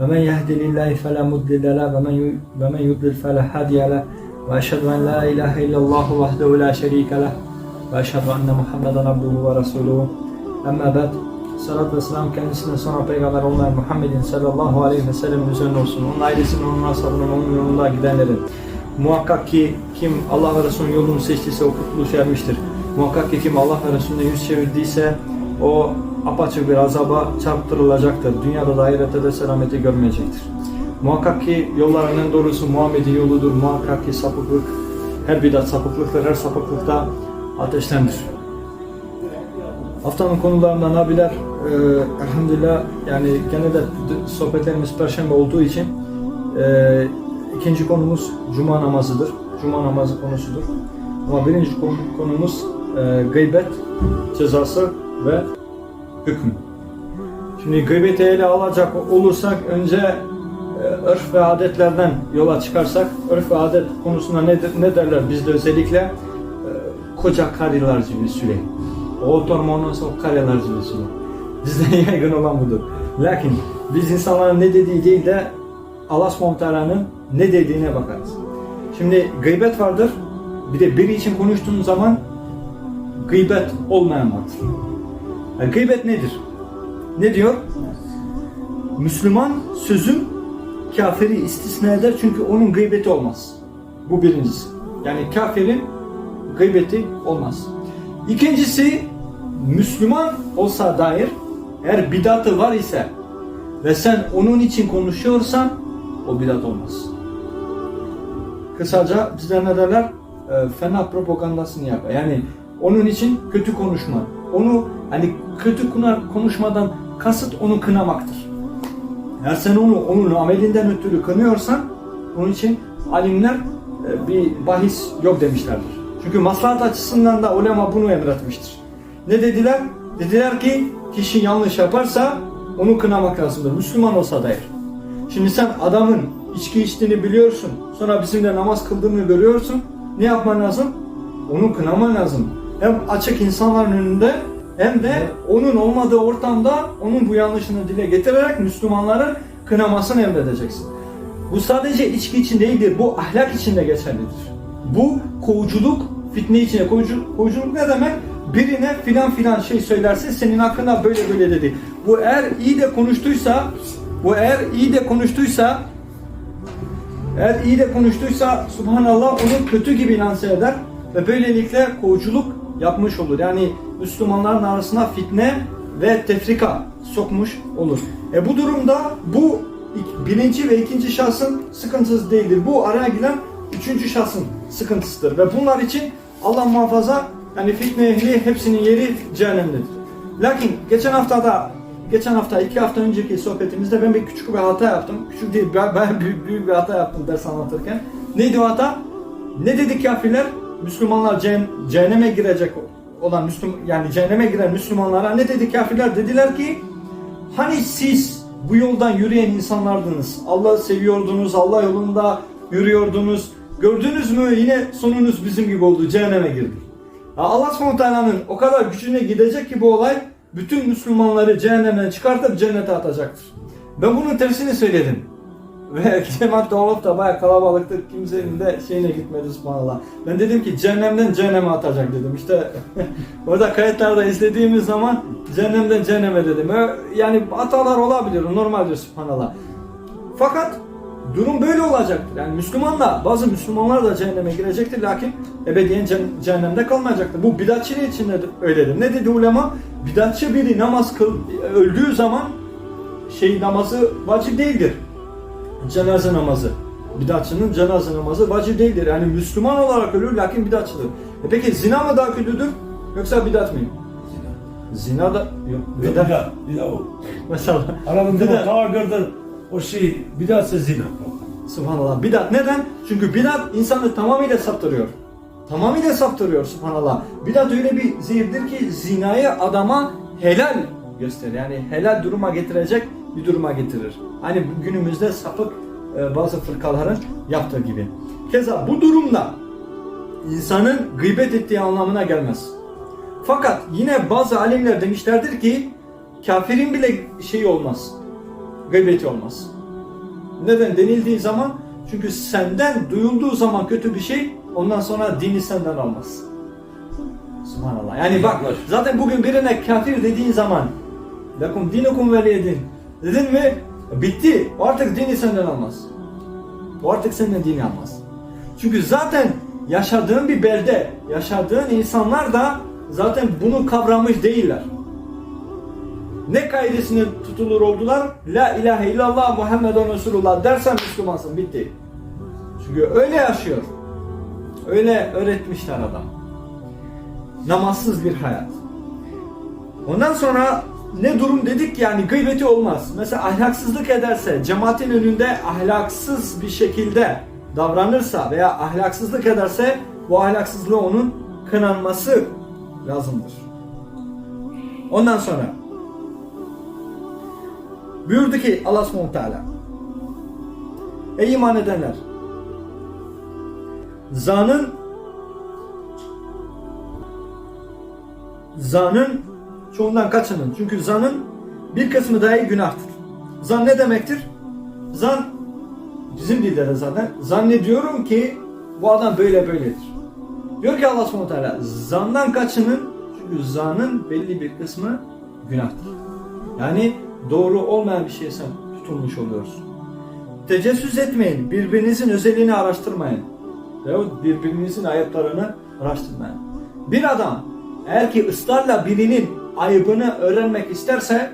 ومن يهد لله فلا مضل له ومن ي- ومن يضلل فلا هادي له واشهد ان لا اله الا الله وحده لا شريك له واشهد ان محمدا عبده ورسوله اما بعد Salat ve selam kendisine sonra peygamber olmayan Muhammedin sallallahu aleyhi ve sellem'in üzerine olsun. Onun ailesinin, onun ashabının, onun yolunda gidenlerin. Muhakkak ki kim Allah ve Resulünün yolunu seçtiyse o kurtuluş ermiştir. Muhakkak ki kim Allah ve Resulüne yüz çevirdiyse o apaçık bir azaba çarptırılacaktır. Dünyada da ahirette de selameti görmeyecektir. Muhakkak ki yolların en doğrusu Muhammed'in yoludur. Muhakkak ki sapıklık, her bidat sapıklıktır, her sapıklıkta ateştendir. Haftanın konularından abiler e, elhamdülillah yani gene de sohbetlerimiz perşembe olduğu için e, ikinci konumuz cuma namazıdır. Cuma namazı konusudur. Ama birinci konu- konumuz e, gıybet cezası ve hükmü. Şimdi gıybeti ele alacak olursak önce e, örf ve adetlerden yola çıkarsak örf ve adet konusunda ne, ne derler bizde özellikle e, koca karılar gibi süre. O oturma sonra karılar gibi süre. Bizde yaygın olan budur. Lakin biz insanların ne dediği değil de Allah subhanahu ne dediğine bakarız. Şimdi gıybet vardır. Bir de biri için konuştuğun zaman gıybet olmayan vardır. Yani gıybet nedir? Ne diyor? Müslüman sözün kafiri istisna eder çünkü onun gıybeti olmaz. Bu birincisi. Yani kafirin gıybeti olmaz. İkincisi Müslüman olsa dair eğer bidatı var ise ve sen onun için konuşuyorsan o bidat olmaz. Kısaca bizler ne derler? E, fena propagandasını yapar. Yani onun için kötü konuşma. Onu hani kötü konuşmadan kasıt onu kınamaktır. Eğer sen onu onun amelinden ötürü kınıyorsan onun için alimler e, bir bahis yok demişlerdir. Çünkü maslahat açısından da ulema bunu emretmiştir. Ne dediler? Dediler ki kişi yanlış yaparsa onu kınamak lazımdır. Müslüman olsa dair. Şimdi sen adamın içki içtiğini biliyorsun. Sonra bizimle namaz kıldığını görüyorsun. Ne yapman lazım? Onu kınaman lazım. Hem açık insanların önünde hem de onun olmadığı ortamda onun bu yanlışını dile getirerek Müslümanların kınamasını emredeceksin. Bu sadece içki için değildir. Bu ahlak için de geçerlidir. Bu kovuculuk fitne içine. Kovucu, kovuculuk ne demek? Birine filan filan şey söylerse senin hakkında böyle böyle dedi. Bu eğer iyi de konuştuysa bu eğer iyi de konuştuysa eğer iyi de konuştuysa subhanallah onu kötü gibi lanse eder ve böylelikle kovuculuk yapmış olur. Yani Müslümanların arasına fitne ve tefrika sokmuş olur. E bu durumda bu birinci ve ikinci şahsın sıkıntısı değildir. Bu araya giren üçüncü şahsın sıkıntısıdır. Ve bunlar için Allah muhafaza yani fitne ehli hepsinin yeri cehennemdedir. Lakin geçen haftada geçen hafta iki hafta önceki sohbetimizde ben bir küçük bir hata yaptım. Küçük değil ben, ben büyük, büyük bir hata yaptım ders anlatırken. Neydi o hata? Ne dedik kafirler? Müslümanlar ceh- cehenneme girecek olan Müslüman yani cehenneme giren Müslümanlara ne dedi kafirler? Dediler ki hani siz bu yoldan yürüyen insanlardınız. Allah'ı seviyordunuz, Allah yolunda yürüyordunuz. Gördünüz mü yine sonunuz bizim gibi oldu. Cehenneme girdik. Allah subhanahu o kadar gücüne gidecek ki bu olay bütün Müslümanları cehennemden çıkartıp cennete atacaktır. Ben bunun tersini söyledim. Ve cemaat olup da bayağı kalabalıktır. Kimsenin de şeyine gitmedi subhanallah. Ben dedim ki cehennemden cehenneme atacak dedim. İşte orada kayıtlarda izlediğimiz zaman cehennemden cehenneme dedim. Yani hatalar olabilir. Normaldir subhanallah. Fakat durum böyle olacaktır. Yani Müslümanla bazı Müslümanlar da cehenneme girecektir lakin ebediyen ce- cehennemde kalmayacaktır. Bu bidatçılığı için de öyledir. Ne dedi ulema? Bidatçı biri namaz kıl öldüğü zaman şey namazı vacip değildir. Cenaze namazı. Bidatçının cenaze namazı vacip değildir. Yani Müslüman olarak ölür lakin bidatçıdır. E peki zina mı daha kötüdür yoksa bidat mı? Zina da yok. Bidat. daha, bir daha o. Mesela Aralarında Bidat. kavga gördün, o şey, bir daha zina. Subhanallah. Bidat neden? Çünkü bidat insanı tamamıyla saptırıyor. Tamamıyla saptırıyor subhanallah. Bidat öyle bir zehirdir ki zinayı adama helal gösterir. Yani helal duruma getirecek bir duruma getirir. Hani günümüzde sapık e, bazı fırkaların yaptığı gibi. Keza bu durumda insanın gıybet ettiği anlamına gelmez. Fakat yine bazı alimler demişlerdir ki kafirin bile şey olmaz. gıybeti olmaz. Neden denildiği zaman çünkü senden duyulduğu zaman kötü bir şey ondan sonra dini senden almaz. Subhanallah. Yani bak zaten bugün birine kafir dediğin zaman lakum dinukum veliyedin dedin mi bitti. Artık dini senden almaz. Artık senden dini almaz. Çünkü zaten yaşadığın bir belde, yaşadığın insanlar da zaten bunu kavramış değiller. Ne kaidesine tutulur oldular? La ilahe illallah Muhammedun Resulullah dersen Müslümansın bitti. Çünkü öyle yaşıyor. Öyle öğretmişler adam. Namazsız bir hayat. Ondan sonra ne durum dedik yani gıybeti olmaz. Mesela ahlaksızlık ederse, cemaatin önünde ahlaksız bir şekilde davranırsa veya ahlaksızlık ederse bu ahlaksızlığı onun kınanması lazımdır. Ondan sonra buyurdu ki Allah subhanahu teala Ey iman edenler zanın zanın çoğundan kaçının. Çünkü zanın bir kısmı dahi günahtır. Zan ne demektir? Zan bizim dilde de zaten zannediyorum ki bu adam böyle böyledir. Diyor ki Allah subhanahu teala zandan kaçının çünkü zanın belli bir kısmı günahtır. Yani doğru olmayan bir şeye sen tutulmuş oluyorsun. Tecessüs etmeyin, birbirinizin özelliğini araştırmayın. Veyahut birbirinizin ayıplarını araştırmayın. Bir adam eğer ki ısrarla birinin ayıbını öğrenmek isterse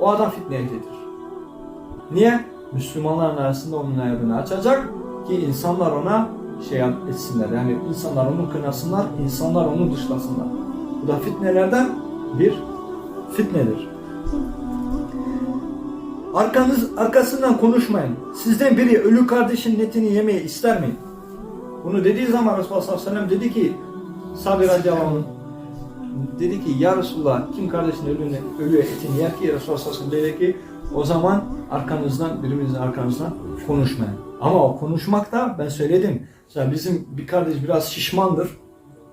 o adam fitneye getirir. Niye? Müslümanların arasında onun ayıbını açacak ki insanlar ona şey etsinler. Yani insanlar onu kınasınlar, insanlar onu dışlasınlar. Bu da fitnelerden bir fitnedir. Arkanız, arkasından konuşmayın. Sizden biri ölü kardeşin netini yemeyi ister mi? Bunu dediği zaman Resulullah sallallahu aleyhi ve sellem dedi ki Sabi radıyallahu dedi ki ya Resulullah kim kardeşin ölü, ölü etini yer ki Resulullah dedi ki o zaman arkanızdan birbirinizin arkanızdan konuşmayın. Ama o konuşmak da ben söyledim. Mesela bizim bir kardeş biraz şişmandır.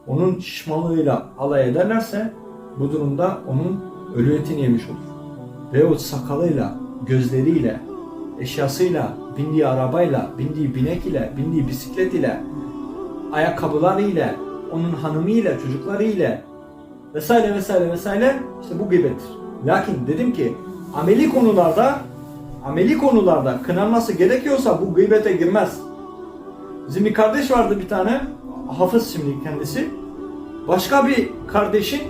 Onun şişmanlığıyla alay ederlerse bu durumda onun ölü etini yemiş olur. Veyahut sakalıyla, gözleriyle, eşyasıyla, bindiği arabayla, bindiği binek ile, bindiği bisiklet ile, ayakkabıları ile, onun hanımı ile, çocukları ile vesaire vesaire vesaire işte bu gıybettir. Lakin dedim ki ameli konularda ameli konularda kınanması gerekiyorsa bu gıybete girmez. Bizim bir kardeş vardı bir tane hafız şimdi kendisi. Başka bir kardeşin